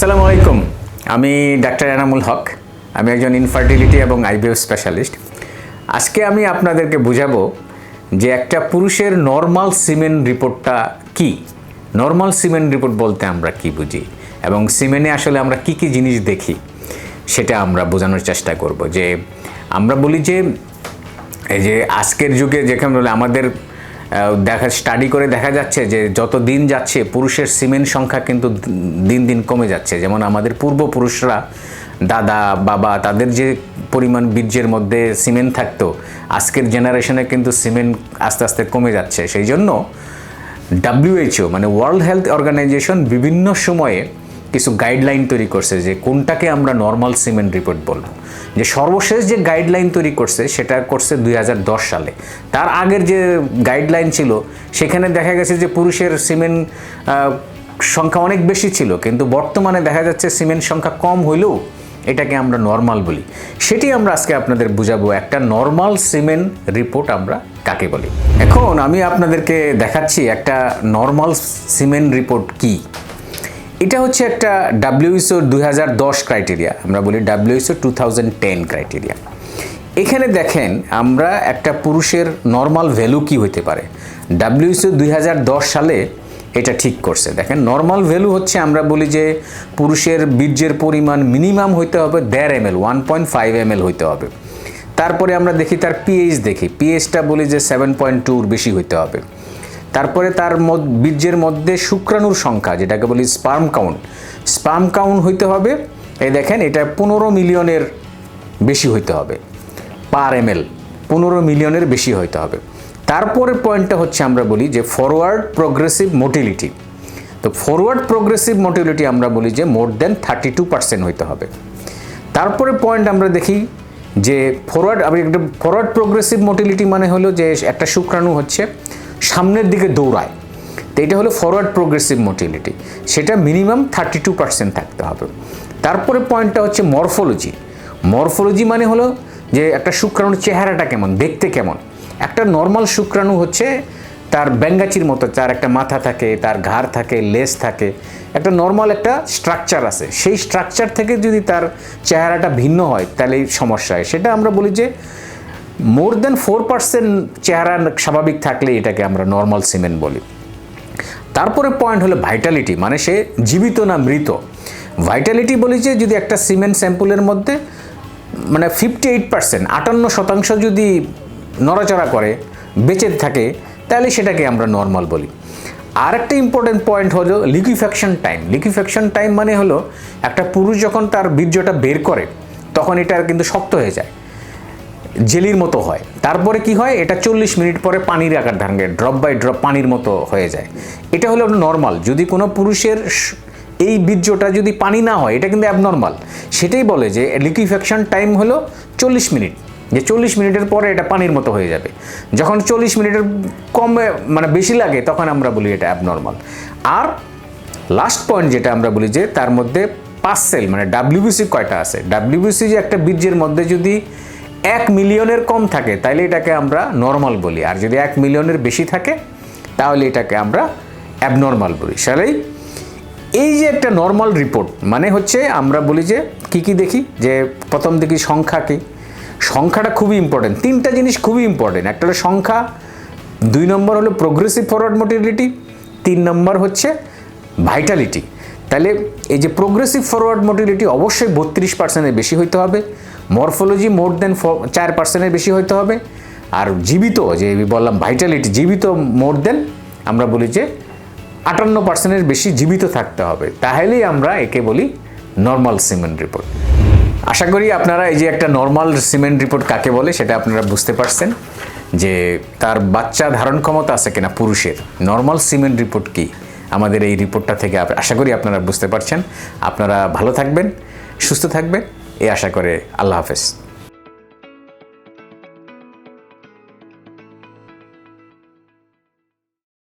আসসালামু আলাইকুম। আমি ডাক্তার এনামুল হক। আমি একজন ইনফার্টিলিটি এবং আইবিএফ স্পেশালিস্ট আজকে আমি আপনাদেরকে বুঝাবো যে একটা পুরুষের নর্মাল সিমেন রিপোর্টটা কি? নর্মাল সিমেন রিপোর্ট বলতে আমরা কি বুঝি? এবং সিমেনে আসলে আমরা কি কি জিনিস দেখি? সেটা আমরা বোঝানোর চেষ্টা করব যে আমরা বলি যে, এই যে আজকের যুগে যেখানে আমাদের দেখা স্টাডি করে দেখা যাচ্ছে যে যত দিন যাচ্ছে, পুরুষের সিমেন্ট সংখ্যা কিন্তু দিন দিন কমে যাচ্ছে। যেমন আমাদের পূর্বপুরুষরা, দাদা, বাবা, তাদের যে পরিমাণ বীর্যের মধ্যে সিমেন্ট থাকতো, আজকের জেনারেশনে কিন্তু সিমেন্ট আস্তে আস্তে কমে যাচ্ছে। সেই জন্য ডাব্লিউএইচও মানে ওয়ার্ল্ড হেলথ অর্গানাইজেশন বিভিন্ন সময়ে কিছু গাইডলাইন তৈরি করছে যে কোনটাকে আমরা নর্মাল সিমেন্ট রিপোর্ট বলব। যে সর্বশেষ যে গাইডলাইন তৈরি করছে, সেটা করছে দুই হাজার দশ সালে। তার আগের যে গাইডলাইন ছিল, সেখানে দেখা গেছে যে পুরুষের সিমেন্ট সংখ্যা অনেক বেশি ছিল, কিন্তু বর্তমানে দেখা যাচ্ছে সিমেন্ট সংখ্যা কম হইলেও এটাকে আমরা নর্মাল বলি। সেটি আমরা আজকে আপনাদের বুঝাবো, একটা নর্মাল সিমেন্ট রিপোর্ট আমরা কাকে বলি। এখন আমি আপনাদেরকে দেখাচ্ছি একটা নর্মাল সিমেন্ট রিপোর্ট কি। এটা হচ্ছে একটা ডাব্লিউএসও দুই হাজার দশ ক্রাইটেরিয়া আমরা বলি WHO two thousand ten criteria এখানে দেখেন আমরা একটা পুরুষের নর্মাল ভ্যালু কি হতে পারে? ডাব্লিউএসও দুই হাজার দশ সালে এটা ঠিক করছে। দেখেন নর্মাল ভ্যালু হচ্ছে আমরা বলি যে পুরুষের বীর্যের পরিমাণ মিনিমাম হইতে হবে দেড় M L one point five M L হইতে হবে। তারপরে আমরা দেখি তার পিএইচ দেখি। পিএইচটা বলি যে সেভেন পয়েন্ট টুর বেশি হইতে হবে। তারপরে তার বীর্যের মধ্যে শুক্রাণুর সংখ্যা, যেটাকে বলি স্পার্ম কাউন্ট। স্পার্ম কাউন্ট হইতে হবে, এই দেখেন, এটা পনেরো মিলিয়নের বেশি হইতে হবে, পার এম এল পনেরো মিলিয়নের বেশি হইতে হবে। তারপরে পয়েন্টটা হচ্ছে আমরা বলি যে ফরওয়ার্ড প্রোগ্রেসিভ মোটিলিটি তো ফরওয়ার্ড প্রোগ্রেসিভ মোটিলিটি আমরা বলি যে more then thirty two percent হইতে হবে। তারপরে পয়েন্ট আমরা দেখি যে ফরওয়ার্ড আমি একটা ফরওয়ার্ড প্রোগ্রেসিভ মোটিলিটি মানে হলো যে একটা শুক্রাণু হচ্ছে সামনের দিকে দৌড়ায়। তো এটা হলো ফরওয়ার্ড প্রোগ্রেসিভ মোটিলিটি সেটা মিনিমাম থার্টি টু পার্সেন্ট থাকতে হবে। তারপরে পয়েন্টটা হচ্ছে মরফোলজি মরফোলজি মানে হলো যে একটা শুক্রাণুর চেহারাটা কেমন, দেখতে কেমন। একটা নর্মাল শুক্রাণু হচ্ছে তার ব্যাঙ্গাচির মতো, তার একটা মাথা থাকে, তার ঘাড় থাকে লেস থাকে। একটা নর্মাল একটা স্ট্রাকচার আছে। সেই স্ট্রাকচার থেকে যদি তার চেহারাটা ভিন্ন হয় তাহলে সমস্যা হয়। সেটা আমরা বলি যে মোর দেন ফোর পার্সেন্ট চেহারা স্বাভাবিক থাকলে এটাকে আমরা নর্মাল সিমেন্ট বলি। তারপরে পয়েন্ট হলো ভাইটালিটি মানে সে জীবিত না মৃত। ভাইটালিটি বলি যে যদি একটা সিমেন্ট স্যাম্পলের মধ্যে মানে ফিফটি এইট পার্সেন্ট আটান্ন শতাংশ যদি নড়াচড়া করে, বেঁচে থাকে, তাহলে সেটাকে আমরা নর্মাল বলি। আর একটা ইম্পর্টেন্ট পয়েন্ট হলো লিকুইফ্যাকশন টাইম লিকুইফ্যাকশন টাইম মানে হলো একটা পুরুষ যখন তার বীর্যটা বের করে, তখন এটা কিন্তু শক্ত হয়ে যায়। জেলির মতো হয়। তারপরে কি হয়? এটা চল্লিশ মিনিট পরে পানির আকার ধারণ করে ড্রপ বাই ড্রপ পানির মতো হয়ে যায়। এটা হলো নর্মাল যদি কোনো পুরুষের এই বীর্যটা যদি পানি না হয়, এটা কিন্তু অ্যাবনর্মাল সেটাই বলে যে লিকুইফ্যাকশন টাইম হলো চল্লিশ মিনিট। যে চল্লিশ মিনিটের পরে এটা পানির মতো হয়ে যাবে। যখন চল্লিশ মিনিটের কম মানে বেশি লাগে, তখন আমরা বলি এটা অ্যাবনর্মাল আর লাস্ট পয়েন্ট যেটা আমরা বলি যে তার মধ্যে পাঁচ সেল মানে ডাব্লিউবিসি কয়টা আছে? ডাব্লিউবিসি যে একটা বীর্যের মধ্যে যদি এক মিলিয়নের কম থাকে তাহলে এটাকে আমরা নর্মাল বলি। আর যদি এক মিলিয়নের বেশি থাকে, তাহলে এটাকে আমরা অ্যাবনর্মাল বলি। সালেই এই যে একটা নর্মাল রিপোর্ট মানে হচ্ছে আমরা বলি যে, কি কি দেখি? যে প্রথম দেখি সংখ্যা কি? সংখ্যাটা খুবই ইম্পর্টেন্ট তিনটা জিনিস খুবই ইম্পর্টেন্ট একটা হলো সংখ্যা, দুই নম্বর হলো প্রোগ্রেসিভ ফরওয়ার্ড মোটিলিটি তিন নম্বর হচ্ছে ভাইটালিটি তাহলে এই যে প্রোগ্রেসিভ ফরওয়ার্ড মোটিলিটি অবশ্যই বত্রিশ পার্সেন্টের বেশি হইতে হবে। মরফোলজি মোর দেন চার পার্সেন্টের বেশি হইতে হবে। আর জীবিত, যে বললাম ভাইটালিটি, জীবিত মোর দেন, আমরা বলি যে আটান্ন পার্সেন্টের বেশি জীবিত থাকতে হবে। তাহলেই আমরা একে বলি নর্মাল সিমেন্ট রিপোর্ট আশা করি আপনারা এই যে একটা নর্মাল সিমেন্ট রিপোর্ট কাকে বলে সেটা আপনারা বুঝতে পারছেন যে তার বাচ্চা ধারণ ক্ষমতা আছে কিনা পুরুষের। নর্মাল সিমেন্ট রিপোর্ট কি? আমাদের এই রিপোর্টটা থেকে আশা করি আপনারা বুঝতে পারছেন। আপনারা ভালো থাকবেন, সুস্থ থাকবেন। এই আশা করে আল্লাহ হাফেজ।